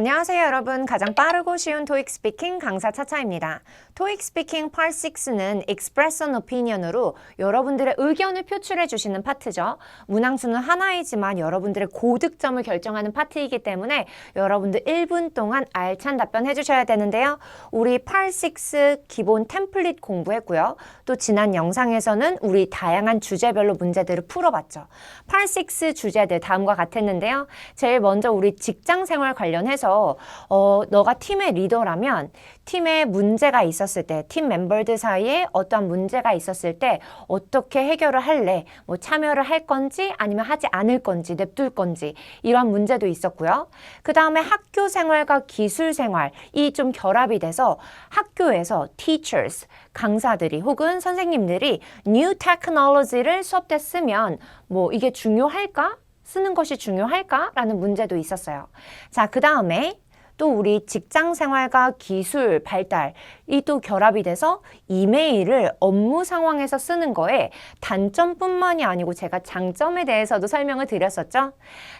안녕하세요 여러분 가장 빠르고 쉬운 토익 스피킹 강사 차차입니다. 토익 스피킹 Part 6는 Express an Opinion으로 여러분들의 의견을 표출해 주시는 파트죠. 문항수는 하나이지만 여러분들의 고득점을 결정하는 파트이기 때문에 여러분들 1분 동안 알찬 답변 해 주셔야 되는데요. 우리 Part 6 기본 템플릿 공부했고요. 또 지난 영상에서는 우리 다양한 주제별로 문제들을 풀어봤죠. Part 6 주제들 다음과 같았는데요. 제일 먼저 우리 직장 생활 관련해서 어, 너가 팀의 리더라면 팀에 문제가 있 었을 때, 팀 멤버들 사이에 어떠한 문제가 있었을 때 어떻게 해결을 할래? 뭐 참여를 할 건지 아니면 하지 않을 건지 냅둘 건지 이런 문제도 있었고요. 그 다음에 학교 생활과 기술 생활 이 좀 결합이 돼서 학교에서 teachers, 강사들이 혹은 선생님들이 new technology를 수업 때 쓰면 뭐 이게 중요할까? 쓰는 것이 중요할까 라는 문제도 있었어요. 자, 그 다음에 또 우리 직장 생활과 기술 발달 이 또 결합이 돼서 이메일을 업무 상황에서 쓰는 거에 단점뿐만이 아니고 제가 장점에 대해서도 설명을 드렸었죠.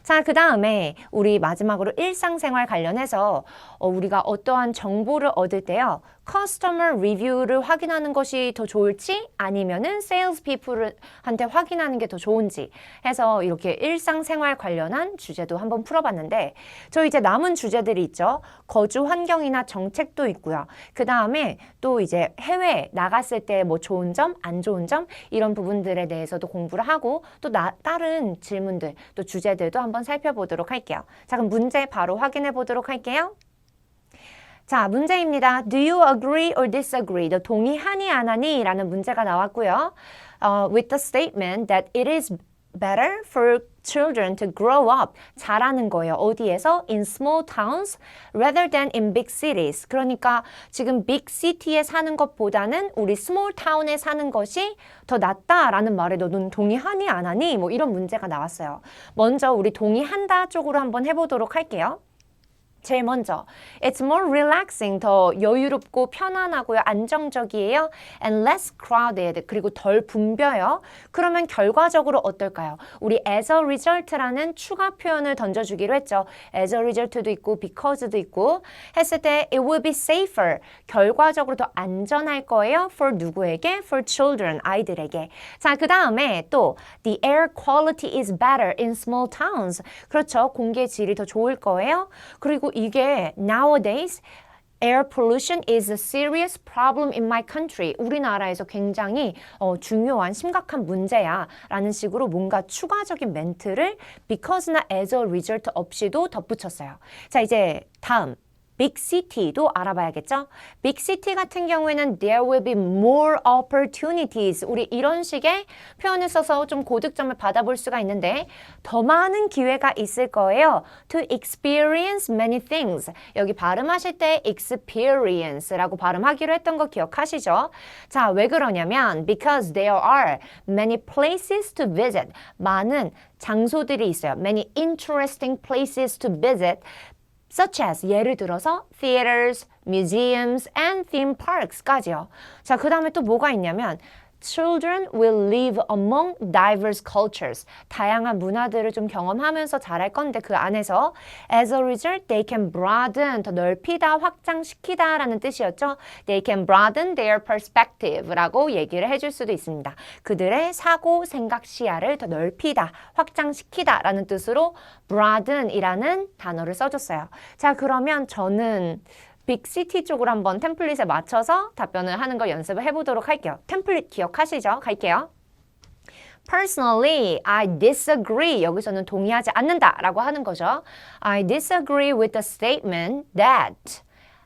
자, 그 다음에 우리 마지막으로 일상생활 관련해서 어, 우리가 어떠한 정보를 얻을 때요. 커스터머 리뷰를 확인하는 것이 더 좋을지 아니면은 세일즈 피플한테 확인하는 게 더 좋은지 해서 이렇게 일상생활 관련한 주제도 한번 풀어봤는데 저 이제 남은 주제들이 있죠. 거주 환경이나 정책도 있고요. 그 다음에 또 이제 해외 나갔을 때 뭐 좋은 점, 안 좋은 점 이런 부분들에 대해서도 공부를 하고 또 나, 다른 질문들 또 주제들도 한번 살펴보도록 할게요. 자 그럼 문제 바로 확인해 보도록 할게요. 자, 문제입니다. Do you agree or disagree? 너 동의하니 안 하니? 라는 문제가 나왔고요. 어, with the statement that it is better for children to grow up. 잘하는 거예요. 어디에서? In small towns rather than in big cities. 그러니까 지금 big city에 사는 것보다는 우리 small town에 사는 것이 더 낫다라는 말에 너는 동의하니 안 하니? 뭐 이런 문제가 나왔어요. 먼저 우리 동의한다 쪽으로 한번 해보도록 할게요. 제일 먼저, it's more relaxing, 더 여유롭고 편안하고요, 안정적이에요, and less crowded, 그리고 덜 붐벼요. 그러면 결과적으로 어떨까요? 우리 as a result라는 추가 표현을 던져주기로 했죠. as a result도 있고, because도 있고, 했을 때 it will be safer, 결과적으로 더 안전할 거예요, for 누구에게? for children, 아이들에게. 자, 그 다음에 또 the air quality is better in small towns. 그렇죠. 공기의 질이 더 좋을 거예요. 그리고 이게 nowadays Air pollution is a serious problem in my country. 우리나라에서 굉장히 어, 중요한 심각한 문제야. 라는 식으로 뭔가 추가적인 멘트를 because나 as a result 없이도 덧붙였어요. 자, 이제 다음. 빅시티도 알아봐야겠죠? 빅시티 같은 경우에는 there will be more opportunities. 우리 이런 식의 표현을 써서 좀 고득점을 받아볼 수가 있는데 더 많은 기회가 있을 거예요. to experience many things. 여기 발음하실 때 experience라고 발음하기로 했던 거 기억하시죠? 자, 왜 그러냐면 because there are many places to visit. 많은 장소들이 있어요. many interesting places to visit. Such as 예를 들어서 theaters, museums, and theme parks까지요. 자, 그 다음에 또 뭐가 있냐면 Children will live among diverse cultures. 다양한 문화들을 좀 경험하면서 자랄 건데 그 안에서 as a result they can broaden 더 넓히다, 확장시키다라는 뜻이었죠. They can broaden their perspective라고 얘기를 해줄 수도 있습니다. 그들의 사고, 생각 시야를 더 넓히다, 확장시키다라는 뜻으로 broaden이라는 단어를 써줬어요. 자 그러면 저는 빅시티 쪽으로 한번 템플릿에 맞춰서 답변을 하는 거 연습을 해보도록 할게요. 템플릿 기억하시죠? 갈게요. Personally, I disagree. 여기서는 동의하지 않는다 라고 하는 거죠. I disagree with the statement that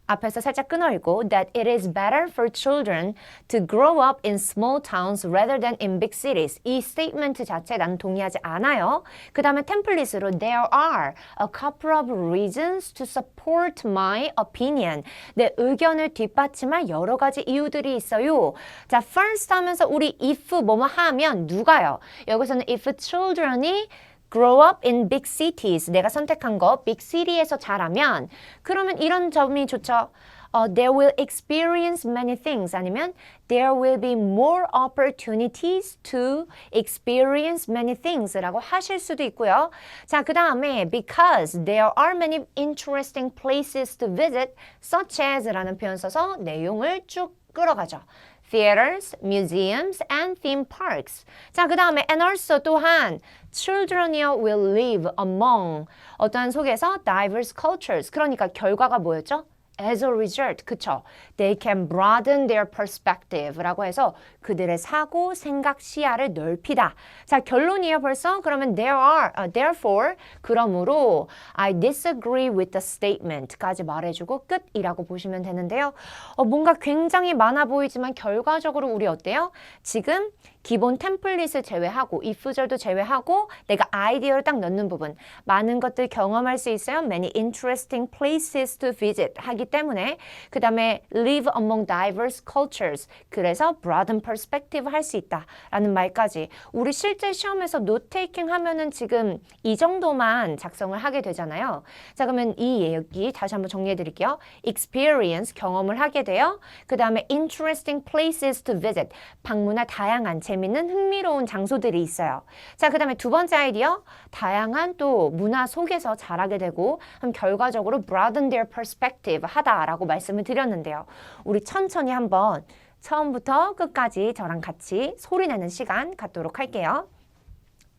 앞에서 살짝 끊어있고 that it is better for children to grow up in small towns rather than in big cities. 이 스테이트먼트 자체에 나는 동의하지 않아요. 그 다음에 템플릿으로 there are a couple of reasons to support my opinion. 내 의견을 뒷받침할 여러 가지 이유들이 있어요. 자, first 하면서 우리 if 뭐뭐 하면 누가요? 여기서는 if children이 grow up in big cities. 내가 선택한 거 big city에서 자라면 그러면 이런 점이 좋죠. 어, they will experience many things 아니면 there will be more opportunities to experience many things라고 하실 수도 있고요. 자, 그 다음에 because there are many interesting places to visit such as라는 표현 써서 내용을 쭉 끌어가죠. theaters, museums, and theme parks. 자, 그 다음에 and also 또한 children will live among 어떠한 속에서 diverse cultures. 그러니까 결과가 뭐였죠? As a result, 그쵸? They can broaden their perspective라고 해서 그들의 사고, 생각, 시야를 넓히다. 자, 결론이에요 벌써? 그러면 there are, uh, therefore, 그러므로 I disagree with the statement까지 말해주고 끝이라고 보시면 되는데요. 어, 뭔가 굉장히 많아 보이지만 결과적으로 우리 어때요? 지금 기본 템플릿을 제외하고 if절도 제외하고 내가 아이디어를 딱 넣는 부분 많은 것들 경험할 수 있어요. Many interesting places to visit 하기 때문에 그 다음에 live among diverse cultures 그래서 broaden perspective 할 수 있다라는 말까지 우리 실제 시험에서 노트 테이킹 하면은 지금 이 정도만 작성을 하게 되잖아요. 자 그러면 이 얘기 다시 한번 정리해 드릴게요. experience 경험을 하게 돼요. 그 다음에 interesting places to visit 방문할 다양한 재 밌는 흥미로운 장소들이 있어요. 자, 그 다음에 두 번째 아이디어, 다양한 또 문화 속에서 자라게 되고, 그럼 결과적으로 broaden their perspective 하다라고 말씀을 드렸는데요. 우리 천천히 한번 처음부터 끝까지 저랑 같이 소리 내는 시간 갖도록 할게요.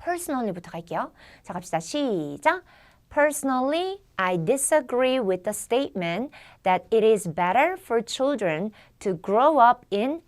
personally부터 갈게요. 자, 갑시다. 시작. Personally, I disagree with the statement that it is better for children to grow up in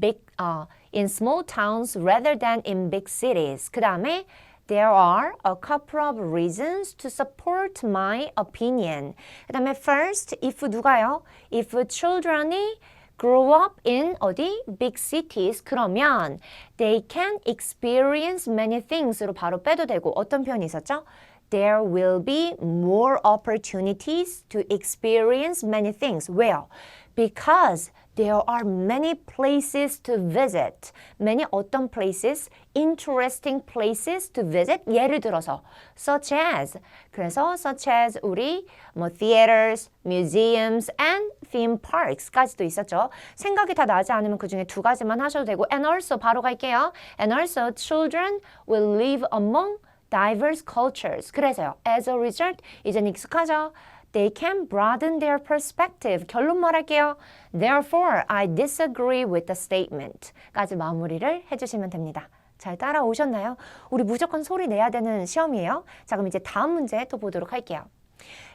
big, uh, in small towns rather than in big cities. 그 다음에 There are a couple of reasons to support my opinion. 그 다음에 first, if 누가요? If children이 grow up in 어디? big cities 그러면 they can experience many things로 바로 빼도 되고 어떤 표현이 있었죠? There will be more opportunities to experience many things. 왜요? Because there are many places to visit. many 어떤 places? interesting places to visit. 예를 들어서 such as 그래서 such as 우리 뭐 theaters, museums and theme parks까지도 있었죠. 생각이 다 나지 않으면 그 중에 두 가지만 하셔도 되고 and also 바로 갈게요. and also children will live among diverse cultures. 그래서요. as a result 이젠 익숙하죠. They can broaden their perspective. 결론 말할게요. Therefore, I disagree with the statement. 까지 마무리를 해주시면 됩니다. 잘 따라오셨나요? 우리 무조건 소리 내야 되는 시험이에요. 자, 그럼 이제 다음 문제 또 보도록 할게요.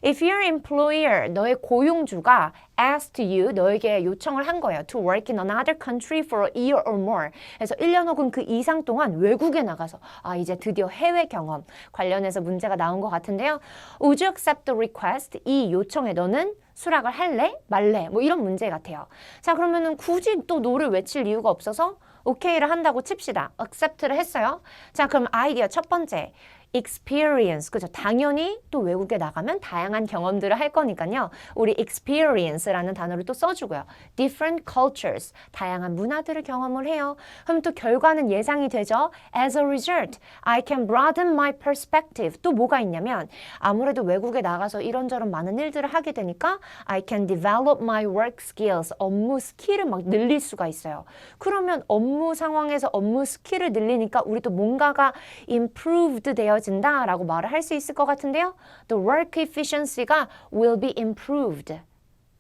If your employer, 너의 고용주가 asked you, 너에게 요청을 한 거예요. To work in another country for a year or more. 그래서 1년 혹은 그 이상 동안 외국에 나가서 아 이제 드디어 해외 경험 관련해서 문제가 나온 것 같은데요. Would you accept the request? 이 요청에 너는 수락을 할래? 말래? 뭐 이런 문제 같아요. 자 그러면은 굳이 또 노를 외칠 이유가 없어서 오케이를 한다고 칩시다. accept를 했어요. 자 그럼 아이디어 첫 번째. Experience. 그죠? 당연히 또 외국에 나가면 다양한 경험들을 할 거니까요. 우리 experience라는 단어를 또 써주고요. different cultures. 다양한 문화들을 경험을 해요. 그럼 또 결과는 예상이 되죠? as a result I can broaden my perspective. 또 뭐가 있냐면 아무래도 외국에 나가서 이런저런 많은 일들을 하게 되니까 I can develop my work skills. 업무 스킬을 막 늘릴 수가 있어요. 그러면 업무 상황에서 업무 스킬을 늘리니까 우리 또 뭔가가 improved 되어 진다라고 말을 할 수 있을 것 같은데요. The work efficiency가 will be improved.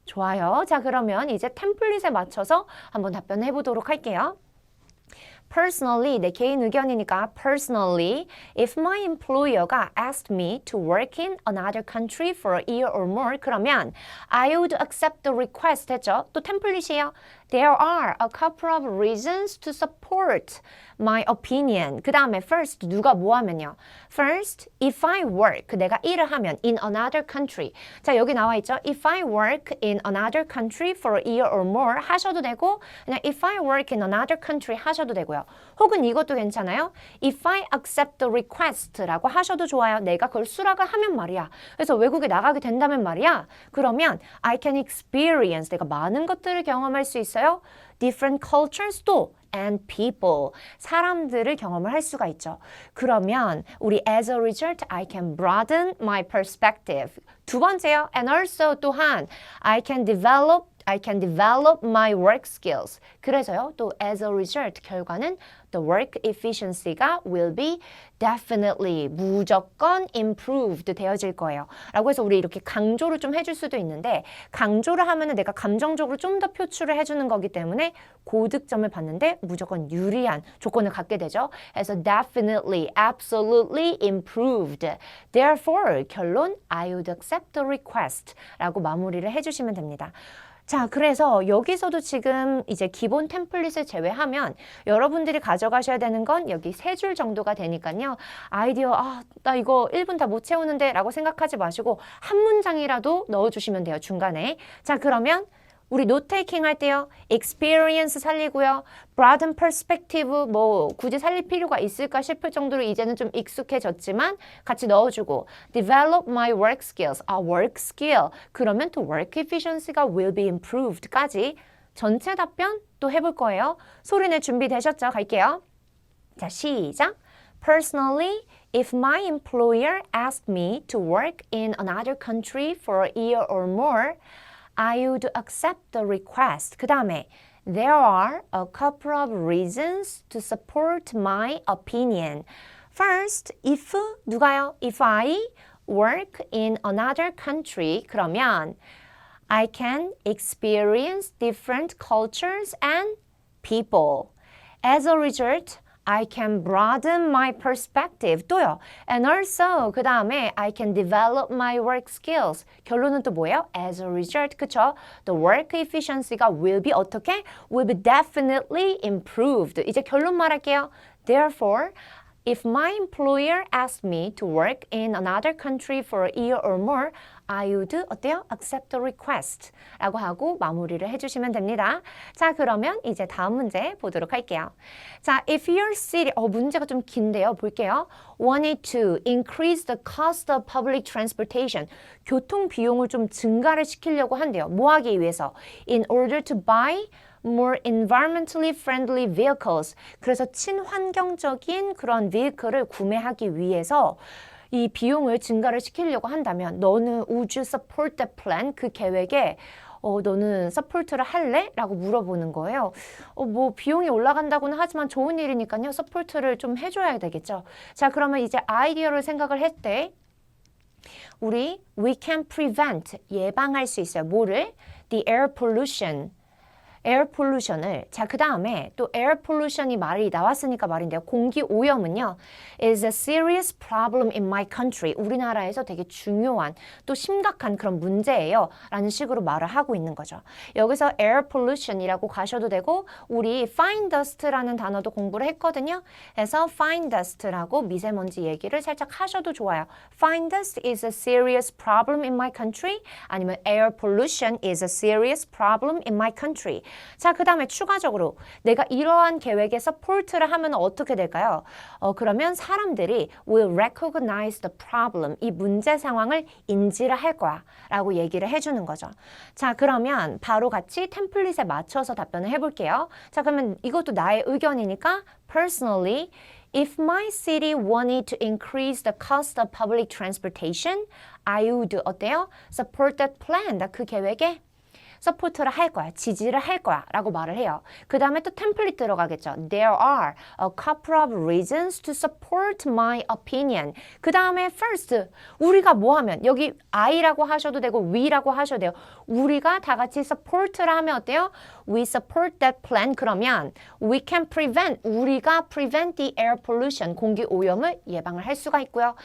좋아요. 자, 그러면 이제 템플릿에 맞춰서 한번 답변해 보도록 할게요. personally 내 개인 의견이니까 personally if my employer가 asked me to work in another country for a year or more 그러면 I would accept the request 했죠. 또 템플릿이에요. There are a couple of reasons to support my opinion. 그 다음에 first 누가 뭐 하면요. First, if I work, 내가 일을 하면 in another country. 자 여기 나와 있죠. If I work in another country for a year or more 하셔도 되고 그냥 if I work in another country 하셔도 되고요. 혹은 이것도 괜찮아요. If I accept the request라고 하셔도 좋아요. 내가 그걸 수락을 하면 말이야. 그래서 외국에 나가게 된다면 말이야. 그러면 I can experience 내가 많은 것들을 경험할 수 있어요. Different cultures 또 and people 사람들을 경험을 할 수가 있죠. 그러면 우리 as a result I can broaden my perspective. 두 번째요. and also 또한 I can develop I can develop my work skills. 그래서요, 또 as a result, 결과는 the work efficiency가 will be definitely, 무조건 improved 되어질 거예요. 라고 해서 우리 이렇게 강조를 좀 해줄 수도 있는데, 강조를 하면은 내가 감정적으로 좀 더 표출을 해주는 거기 때문에 고득점을 받는데 무조건 유리한 조건을 갖게 되죠. 그래서 definitely, absolutely improved. Therefore, 결론, I would accept the request. 라고 마무리를 해주시면 됩니다. 자, 그래서 여기서도 지금 이제 기본 템플릿을 제외하면 여러분들이 가져가셔야 되는 건 여기 세 줄 정도가 되니까요. 아이디어, 아, 나 이거 1분 다 못 채우는데 라고 생각하지 마시고 한 문장이라도 넣어주시면 돼요, 중간에. 자, 그러면 우리 노트 테이킹 할 때요. experience 살리고요. broaden perspective 뭐 굳이 살릴 필요가 있을까 싶을 정도로 이제는 좀 익숙해졌지만 같이 넣어주고 develop my work skills. 아, work skill. 그러면 또 work efficiency가 will be improved까지 전체 답변 또 해볼 거예요. 소리내 준비되셨죠? 갈게요. 자, 시작. Personally, if my employer asked me to work in another country for a year or more, I would accept the request. 그 다음에 There are a couple of reasons to support my opinion. First, if 누가요? If I work in another country 그러면 I can experience different cultures and people. As a result, I can broaden my perspective. 또요. And also 그 다음에 I can develop my work skills. 결론은 또 뭐예요? As a result, 그쵸? The work efficiency가 will be 어떻게? Will be definitely improved. 이제 결론 말할게요. Therefore, If my employer asked me to work in another country for a year or more, I would 어때요? accept the request 라고 하고 마무리를 해주시면 됩니다. 자, 그러면 이제 다음 문제 보도록 할게요. 자, if your city, 어, 문제가 좀 긴데요. 볼게요. wanted to increase the cost of public transportation. 교통 비용을 좀 증가를 시키려고 한대요. 뭐 하기 위해서? In order to buy more environmentally friendly vehicles. 그래서 친환경적인 그런 vehicle을 구매하기 위해서 이 비용을 증가를 시키려고 한다면 너는 support the plan? 그 계획에 어, 너는 서포트를 할래? 라고 물어보는 거예요. 어, 뭐, 비용이 올라간다고는 하지만 좋은 일이니까요. 서포트를 좀 해줘야 되겠죠. 자, 그러면 이제 아이디어를 생각을 할 때, 우리 we can prevent, 예방할 수 있어요. 뭐를? The air pollution. 에어 폴루션을 자 그 다음에 또 에어 폴루션이 말이 나왔으니까 말인데요. 공기 오염은요 is a serious problem in my country. 우리나라에서 되게 중요한 또 심각한 그런 문제예요. 라는 식으로 말을 하고 있는 거죠. 여기서 air pollution이라고 가셔도 되고 우리 fine dust라는 단어도 공부를 했거든요. 그래서 fine dust라고 미세먼지 얘기를 살짝 하셔도 좋아요. fine dust is a serious problem in my country 아니면 air pollution is a serious problem in my country. 자, 그 다음에 추가적으로 내가 이러한 계획에 서포트를 하면 어떻게 될까요? 어, 그러면 사람들이 will recognize the problem. 이 문제 상황을 인지를 할 거야. 라고 얘기를 해주는 거죠. 자, 그러면 바로 같이 템플릿에 맞춰서 답변을 해볼게요. 자, 그러면 이것도 나의 의견이니까 personally If my city wanted to increase the cost of public transportation, I would 어때요? Support that plan. 그 계획에 서포트를 할 거야, 지지를 할 거야 라고 말을 해요. 그 다음에 또 템플릿 들어가겠죠. There are a couple of reasons to support my opinion. 그 다음에 first, 우리가 뭐 하면 여기 I라고 하셔도 되고 we라고 하셔도 돼요. 우리가 다 같이 support를 하면 어때요? We support that plan. 그러면 we can prevent, 우리가 prevent the air pollution, 공기 오염을 예방을 할 수가 있고요.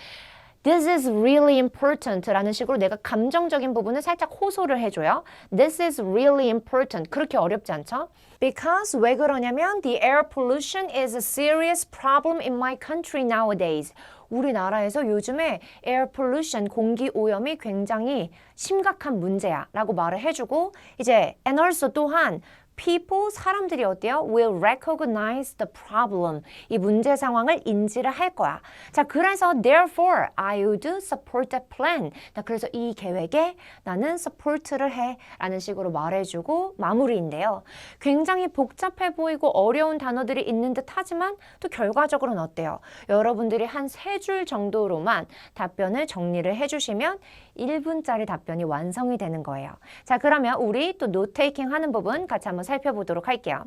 This is really important 라는 식으로 내가 감정적인 부분을 살짝 호소를 해줘요. This is really important. 그렇게 어렵지 않죠? Because 왜 그러냐면 the air pollution is a serious problem in my country nowadays. 우리나라에서 요즘에 air pollution, 공기 오염이 굉장히 심각한 문제야 라고 말을 해주고 이제 and also 또한 people 사람들이 어때요? will recognize the problem. 이 문제 상황을 인지를 할 거야. 자, 그래서 therefore I would support the plan. 자, 그래서 이 계획에 나는 support를 해 라는 식으로 말해주고 마무리인데요. 굉장히 복잡해 보이고 어려운 단어들이 있는 듯 하지만 또 결과적으로는 어때요? 여러분들이 한 세 줄 정도로만 답변을 정리를 해주시면 1분짜리 답변이 완성이 되는 거예요. 자, 그러면 우리 또 노테이킹 하는 부분 같이 한번 살펴보도록 할게요.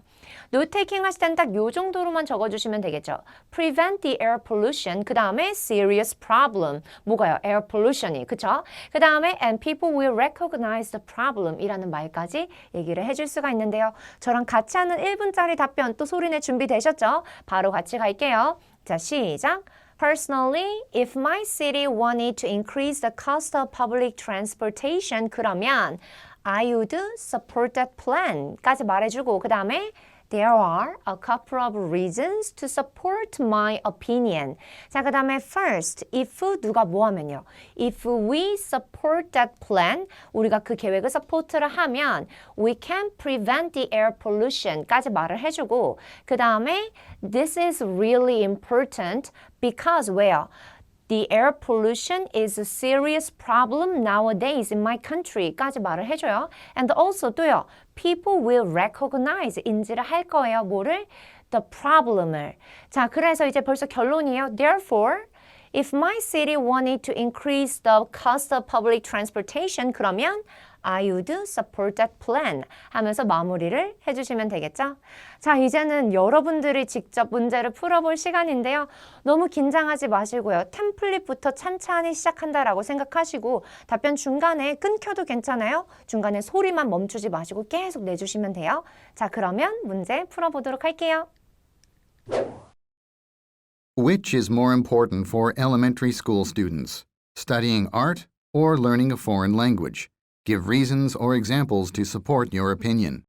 노테이킹 하실 땐딱요 정도로만 적어주시면 되겠죠. Prevent the air pollution. 그 다음에 serious problem. 뭐가요? air pollution이. 그쵸? 그 다음에 and people will recognize the problem 이라는 말까지 얘기를 해줄 수가 있는데요. 저랑 같이 하는 1분짜리 답변 또 소리내 준비되셨죠? 바로 같이 갈게요. 자, 시작. Personally, if my city wanted to increase the cost of public transportation, 그러면 I would support that plan.까지 말해주고 그 다음에 There are a couple of reasons to support my opinion. 자, 그 다음에 first, if 누가 뭐 하면요. If we support that plan, 우리가 그 계획을 support를 하면 we can prevent the air pollution까지 말을 해주고 그 다음에 this is really important because 왜요? The air pollution is a serious problem nowadays in my country까지 말을 해줘요. And also 또요. People will recognize, 인지를 할 거예요. 뭐를? The problem을. 자, 그래서 이제 벌써 결론이에요. Therefore, if my city wanted to increase the cost of public transportation, 그러면 I would support that plan 하면서 마무리를 해주시면 되겠죠? 자, 이제는 여러분들이 직접 문제를 풀어볼 시간인데요. 너무 긴장하지 마시고요. 템플릿부터 찬찬히 시작한다라고 생각하시고 답변 중간에 끊겨도 괜찮아요. 중간에 소리만 멈추지 마시고 계속 내주시면 돼요. 자, 그러면 문제 풀어보도록 할게요. Which is more important for elementary school students, studying art or learning a foreign language? Give reasons or examples to support your opinion.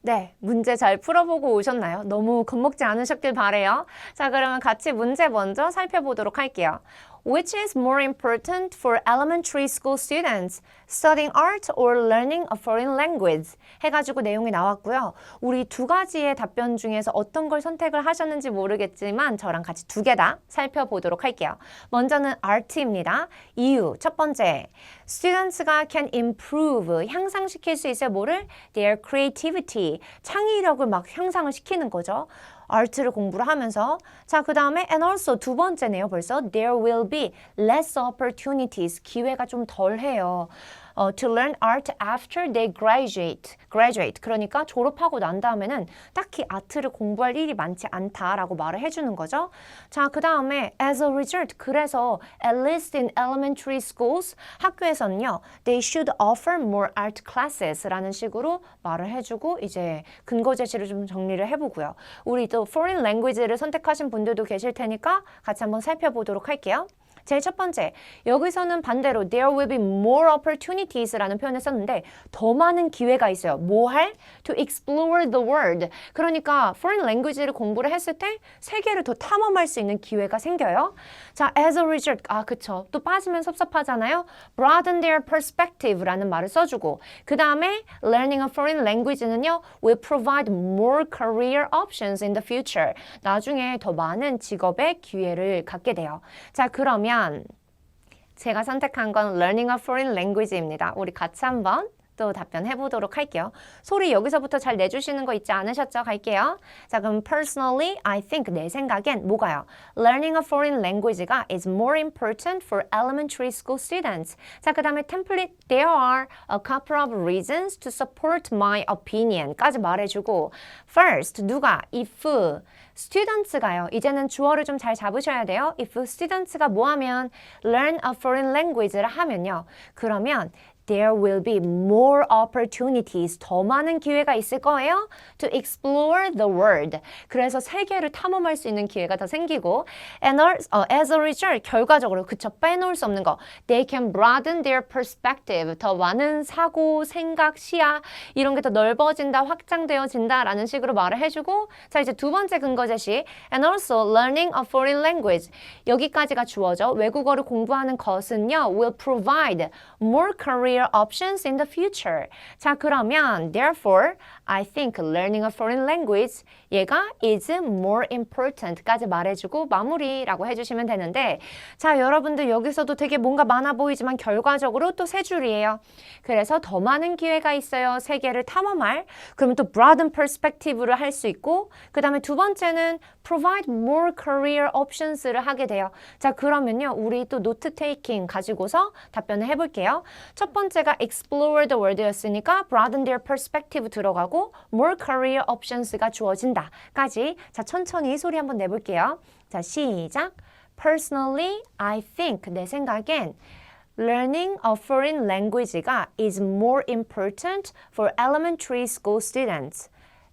네, 문제 잘 풀어보고 오셨나요? 너무 겁먹지 않으셨길 바래요. 자, 그러면 같이 문제 먼저 살펴보도록 할게요. Which is more important for elementary school students, studying art or learning a foreign language? 해가지고 내용이 나왔고요. 우리 두 가지의 답변 중에서 어떤 걸 선택을 하셨는지 모르겠지만 저랑 같이 두 개 다 살펴보도록 할게요. 먼저는 art입니다. 이유 첫 번째, students가 can improve 향상시킬 수 있어요. 뭐를? Their creativity 창의력을 막 향상을 시키는 거죠. 아트를 공부를 하면서 자 그 다음에 and also 두 번째네요 벌써 there will be less opportunities 기회가 좀 덜해요 어, to learn art after they graduate graduate 그러니까 졸업하고 난 다음에는 딱히 아트를 공부할 일이 많지 않다라고 말을 해주는 거죠 자 그 다음에 as a result 그래서 at least in elementary schools 학교에서는요 they should offer more art classes 라는 식으로 말을 해주고 이제 근거 제시를 좀 정리를 해보고요 우리 또 foreign language를 선택하신 분들도 계실 테니까 같이 한번 살펴보도록 할게요. 제일 첫 번째, 여기서는 반대로 there will be more opportunities라는 표현을 썼는데 더 많은 기회가 있어요. 뭐 할? To explore the world. 그러니까 foreign language를 공부를 했을 때 세계를 더 탐험할 수 있는 기회가 생겨요. 자, as a result, 아 그쵸. 또 빠지면 섭섭하잖아요. broaden their perspective라는 말을 써주고 그 다음에 learning a foreign language는요 will provide more career options in the future. 나중에 더 많은 직업의 기회를 갖게 돼요. 자, 그러면 제가 선택한 건 learning a foreign language입니다. 우리 같이 한번 또 답변해 보도록 할게요. 소리 여기서부터 잘 내주시는 거 있지 않으셨죠? 갈게요. 자, 그럼 personally, I think 내 생각엔 뭐가요? Learning a foreign language가 is more important for elementary school students. 자, 그 다음에 template, there are a couple of reasons to support my opinion까지 말해주고 first, 누가? if students가요. 이제는 주어를 좀 잘 잡으셔야 돼요. if students가 뭐 하면 learn a foreign language를 하면요. 그러면 there will be more opportunities. 더 많은 기회가 있을 거예요. to explore the world. 그래서 세계를 탐험할 수 있는 기회가 더 생기고 and 어, as a result 결과적으로 그쵸 빼놓을 수 없는 거 they can broaden their perspective. 더 많은 사고, 생각, 시야 이런 게 더 넓어진다, 확장되어진다라는 식으로 말을 해주고 자 이제 두 번째 근거 제시 and also learning a foreign language. 여기까지가 주어져 외국어를 공부하는 것은요 will provide more career career options in the future. 자, 그러면 therefore I think learning a foreign language 얘가 is more important까지 말해주고 마무리라고 해주시면 되는데 자, 여러분들 여기서도 되게 뭔가 많아 보이지만 결과적으로 또 세 줄이에요. 그래서 더 많은 기회가 있어요. 세계를 탐험할. 그러면 또 broaden perspective를 할 수 있고 그 다음에 두 번째는 provide more career options를 하게 돼요. 자, 그러면요. 우리 또 노트 테이킹 가지고서 답변을 해볼게요. 첫 번째가 explore the world였으니까 broaden their perspective 들어가고 more career options가 주어진다. 까지. 자, 천천히 소리 한번 내볼게요. 자, 시작. Personally, I think 내 생각엔 Learning a foreign language가 is more important for elementary school students.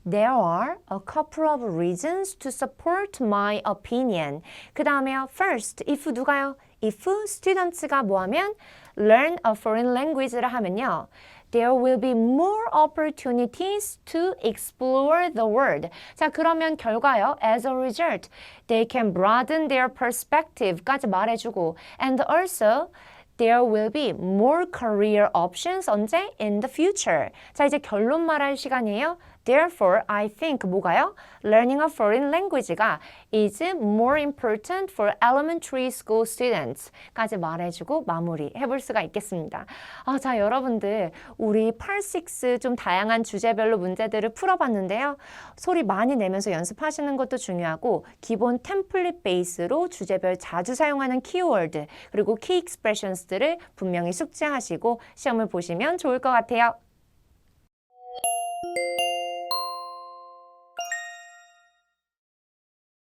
There are a couple of reasons to support my opinion. 그 다음에요. First, if 누가요? If students가 뭐하면 learn a foreign language를 하면요. There will be more opportunities to explore the world. 자, 그러면 결과요. As a result, they can broaden their perspective까지 말해주고 and also There will be more career options 언제? In the future. 자, 이제 결론 말할 시간이에요. Therefore, I think 뭐가요? Learning a foreign language가 is more important for elementary school students 까지 말해주고 마무리 해볼 수가 있겠습니다. 아, 자, 여러분들 우리 8, 6 좀 다양한 주제별로 문제들을 풀어봤는데요. 소리 많이 내면서 연습하시는 것도 중요하고 기본 템플릿 베이스로 주제별 자주 사용하는 키워드 그리고 키 익스프레션스들을 분명히 숙지하시고 시험을 보시면 좋을 것 같아요.